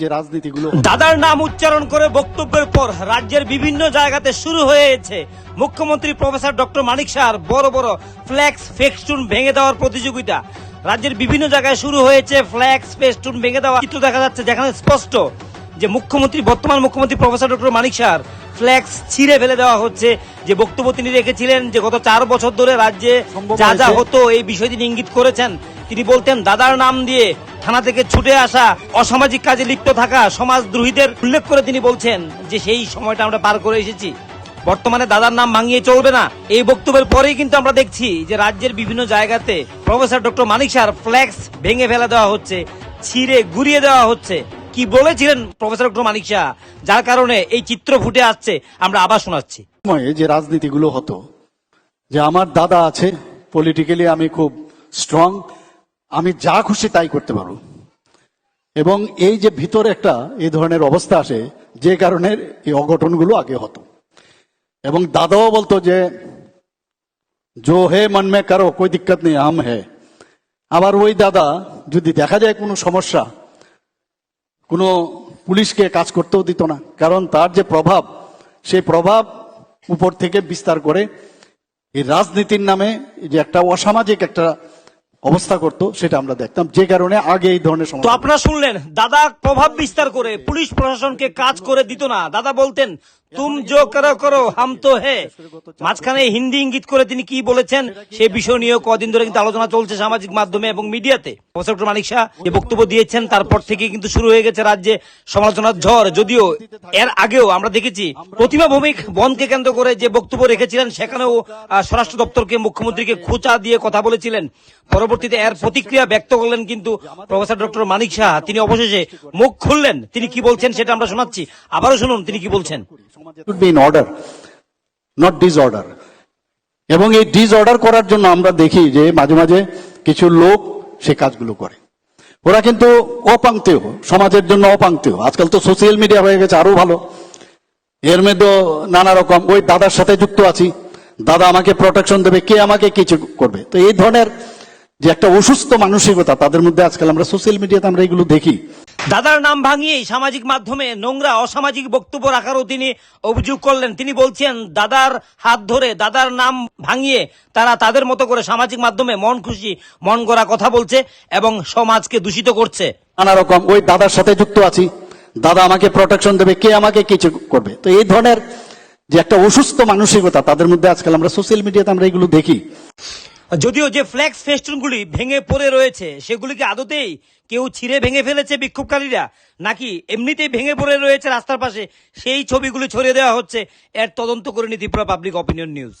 যে রাজনীতিগুলো দাদার নাম উচ্চারণ করে বক্তব্যের পর রাজ্যের বিভিন্ন জায়গাতে শুরু হয়েছে। মুখ্যমন্ত্রী প্রফেসর ডক্টর মানিক শাহর বড় বড় ফ্ল্যাক্স ফেক্সটুন ভেঙে দেওয়ার প্রতিযোগিতা। রাজ্যের বিভিন্ন জায়গায় শুরু হয়েছে ফ্ল্যাক্স ফেস্টুন ভেঙে দেওয়া। চিত্র দেখা যাচ্ছে যেখানে স্পষ্ট যে মুখ্যমন্ত্রী বর্তমান মুখ্যমন্ত্রী প্রফেসর ডক্টর মানিক শাহর ফ্ল্যাক্স ছিঁড়ে ফেলে দেওয়া হচ্ছে। যে বক্তব্য তিনি রেখেছিলেন যে গত চার বছর ধরে রাজ্যে যা যা হতো এই বিষয় তিনি ইঙ্গিত করেছেন। তিনি বলতেন, দাদার নাম দিয়ে থানা থেকে ছুটে আসা অসামাজিক কাজে লিপ্ত থাকা সমাজদ্রোহীদের উল্লেখ করে তিনি বলছেন যে সেই সময়টা আমরা পার করে এসেছি। বর্তমানে দাদার নাম ভাঙিয়ে চলবে না। এই বক্তব্যের পরেই কিন্তু আমরা দেখছি যে রাজ্যের বিভিন্ন জায়গাতে প্রফেসর ডক্টর মানিক শাহর ফ্ল্যাক্স ভেঙে ফেলা দেওয়া হচ্ছে, ছিঁড়ে গুড়িয়ে দেওয়া হচ্ছে। কি বলেছিলেন প্রফেসর ডক্টর মানিক শাহ যার কারণে এই চিত্র ফুটে আসছে। আমরা আবার শোনাচ্ছি। যে রাজনীতিগুলো হতো, যে আমার দাদা আছে পলিটিক্যালি আমি খুব স্ট্রং আমি যা খুশি তাই করতে পারব এবং এই যে ভিতরে একটা এই ধরনের অবস্থা আসে, যে কারণে এই অঘটনগুলো আগে হতো। এবং দাদাও বলতো যে, জো হে মন মে করো, কোই দিক্কত নেই, আম হে। আবার ওই দাদা যদি দেখা যায় কোনো সমস্যা, কোনো পুলিশকে কাজ করতেও দিত না, কারণ তার যে প্রভাব, সেই প্রভাব উপর থেকে বিস্তার করে এই রাজনীতির নামে যে একটা অসামাজিক একটা অবস্থা করত সেটা আমরা দেখতাম। যে কারণে আগে এই ধরনের তো আপনারা শুনলেন দাদা প্রভাব বিস্তার করে পুলিশ প্রশাসনকে কাজ করে দিত না। দাদা বলতেন তুম জো করো করো হাম তো হে। মাঝখানে হিন্দি ইঙ্গিত করে তিনি কি বলেছেন সেই বিষয় নিয়েও কদিন ধরে কিন্তু আলোচনা চলছে সামাজিক মাধ্যমে এবং মিডিয়াতে। প্রফেসর মানিক শাহ যে বক্তব্য দিয়েছেন তারপর থেকে কিন্তু শুরু হয়ে গেছে রাজ্যে সমালোচনার ঝড়। যদিও এর আগেও আমরা দেখেছি প্রতিমা ভৌমিক বনকে কেন্দ্র করে যে বক্তব্য রেখেছিলেন সেখানেও স্বরাষ্ট্র দপ্তরকে মুখ্যমন্ত্রীকে খোঁচা দিয়ে কথা বলেছিলেন। পরবর্তীতে এর প্রতিক্রিয়া ব্যক্ত করলেন কিন্তু প্রফেসর ডক্টর মানিক শাহ। তিনি অবশেষে মুখ খুললেন। তিনি কি বলছেন সেটা আমরা শোনাচ্ছি। আবারও শুনুন তিনি কি বলছেন। অর্ডার নট এবং এই ডিসঅর্ডার করার জন্য আমরা দেখি যে মাঝে মাঝে কিছু লোক সে কাজগুলো করে। ওরা কিন্তু অপাঙ্ক্তেয় সমাজের জন্য অপাঙ্ক্তেয় আজকাল তো সোশ্যাল মিডিয়া হয়ে গেছে আরও ভালো। এর মধ্যে নানা রকম, ওই দাদার সাথে যুক্ত আছি। দাদা আমাকে প্রোটেকশন দেবে, কে আমাকে কিছু করবে? তো এই ধরনের যে একটা অসুস্থ মানসিকতা তাদের মধ্যে আজকাল আমরা সোশ্যাল মিডিয়াতে আমরা এগুলো দেখি। দাদার নাম ভাঙিয়েই সামাজিক মাধ্যমে নোংরা অসামাজিক বক্তব্য রাখারও তিনি অভিযোগ করলেন। তিনি বলছেন দাদার হাত ধরে দাদার নাম ভাঙিয়ে তারা তাদের মতো করে সামাজিক মাধ্যমে মন খুশি মন গড়া কথা বলছে এবং সমাজকে দূষিত করছে। নানা রকম ওই দাদার সাথে যুক্ত আছি। দাদা আমাকে প্রোটেকশন দেবে কে আমাকে কিছু করবে? তো এই ধরনের যে একটা অসুস্থ মানসিকতা তাদের মধ্যে আজকাল আমরা সোশ্যাল মিডিয়াতে আমরা এগুলো দেখি। যদিও যে ফ্ল্যাক্স ফেস্টুনগুলি ভেঙে পড়ে রয়েছে, সেগুলিকে আদতেই কেউ ছিঁড়ে ভেঙে ফেলেছে বিক্ষোভকারীরা, নাকি এমনিতেই ভেঙে পড়ে রয়েছে রাস্তার পাশে, সেই ছবিগুলি ছড়িয়ে দেওয়া হচ্ছে। এর তদন্ত করে নি ত্রিপুরা পাবলিক অপিনিয়ন নিউজ